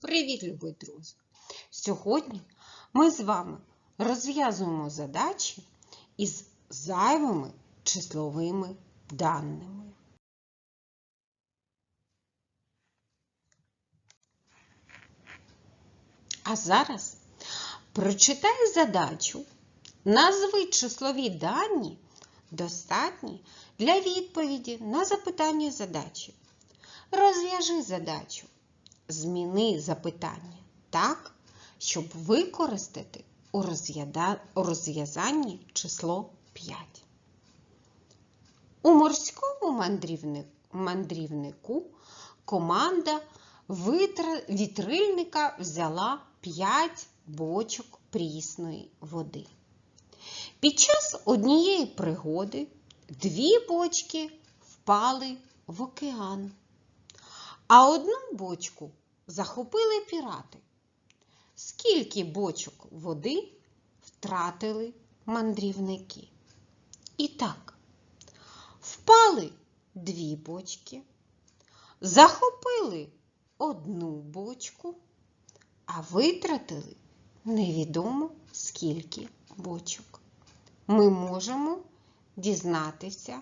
Привіт, любі друзі! Сьогодні ми з вами розв'язуємо задачі із зайвими числовими даними. А зараз прочитай задачу. Назви числові дані достатні для відповіді на запитання задачі. Розв'яжи задачу. Зміни запитання так, щоб використати у розв'язанні число 5. У морському мандрівнику команда вітрильника взяла 5 бочок прісної води. Під час однієї пригоди дві бочки впали в океан, а одну бочку захопили пірати. Скільки бочок води втратили мандрівники? І так, впали дві бочки, захопили одну бочку, а витратили невідомо скільки бочок. Ми можемо дізнатися,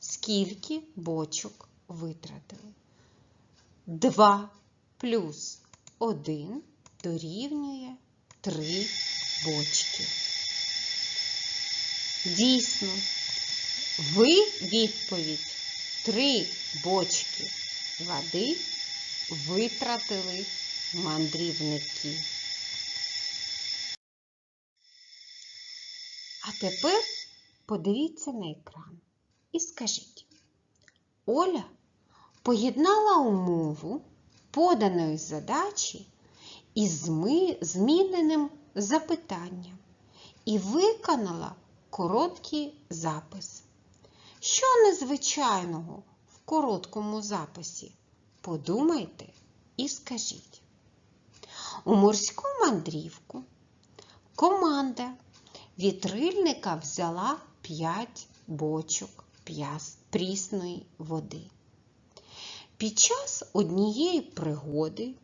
скільки бочок витратили. 2 плюс 1 дорівнює 3 бочки. Дійсно, ви відповідь 3 бочки води витратили мандрівники. А тепер подивіться на екран і скажіть, Оля поєднала умову поданої задачі із зміненим запитанням і виконала короткий запис. Що незвичайного в короткому записі? Подумайте і скажіть. У морську мандрівку команда вітрильника взяла 5 бочок прісної води. Під час однієї пригоди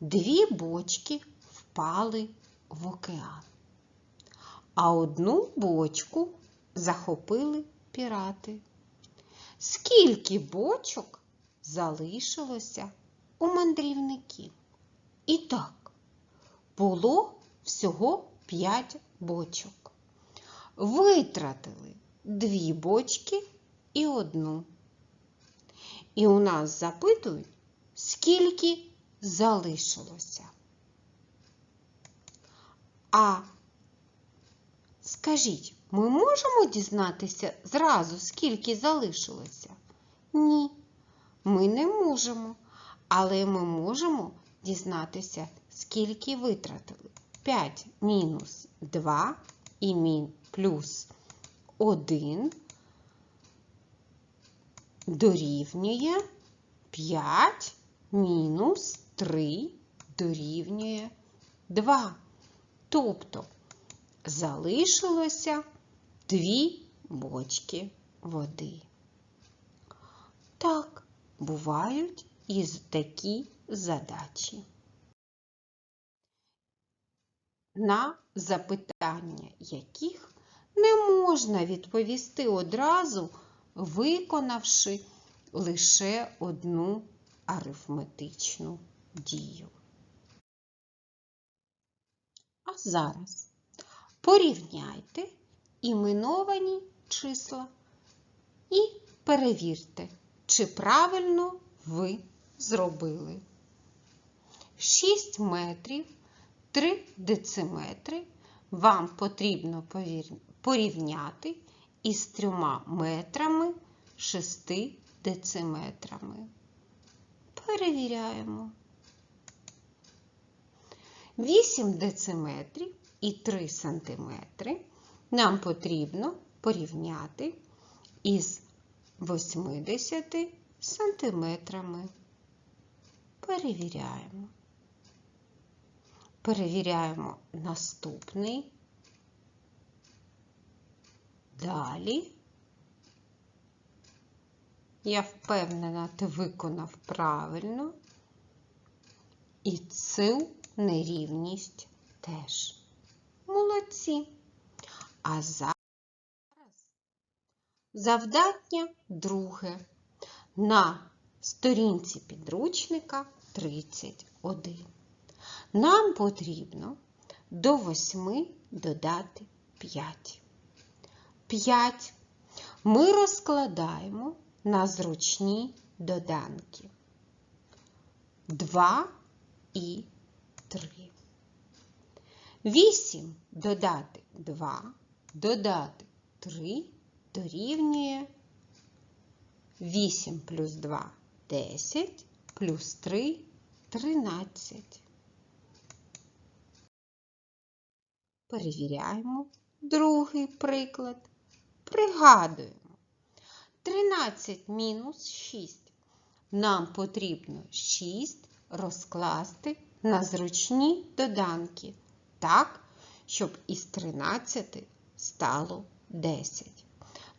дві бочки впали в океан, а одну бочку захопили пірати. Скільки бочок залишилося у мандрівників? І так, було всього 5 бочок. Витратили дві бочки і одну. І у нас запитують, скільки залишилося. А скажіть, ми можемо дізнатися зразу, скільки залишилося? Ні, ми не можемо. Але ми можемо дізнатися, скільки витратили. 5 мінус 2 і плюс 1 дорівнює 5 мінус 3 дорівнює 2. Тобто залишилося 2 бочки води. Так, бувають і такі задачі. На запитання яких не можна відповісти одразу, виконавши лише одну арифметичну дію. А зараз порівняйте іменовані числа і перевірте, чи правильно ви зробили. 6 метрів 3 дециметри вам потрібно порівняти із 3 метрами 6 дециметрами. Перевіряємо. 8 дециметрів і 3 сантиметри нам потрібно порівняти із 80 сантиметрами. Перевіряємо. Перевіряємо наступний. Далі. Я впевнена, ти виконав правильно. І цю нерівність теж. Молодці. А зараз завдання друге. На сторінці підручника 31. Нам потрібно до 8 додати 5. 5 ми розкладаємо на зручні доданки. 2 і 3. 8 додати 2, додати 3 дорівнює 8 плюс 2 10, плюс 3 13. Перевіряємо другий приклад. Пригадуємо. 13 мінус 6. Нам потрібно 6 розкласти на зручні доданки, так, щоб із 13 стало 10.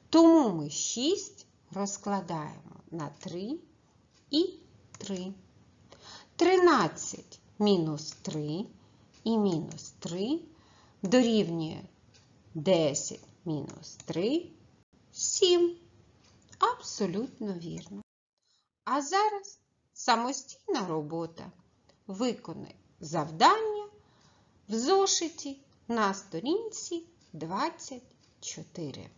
Тому ми 6 розкладаємо на 3 і 3. 13 мінус 3 і мінус 3 дорівнює 10 мінус 3 7. Абсолютно вірно. А зараз самостійна робота. Виконай завдання в зошиті на сторінці 24.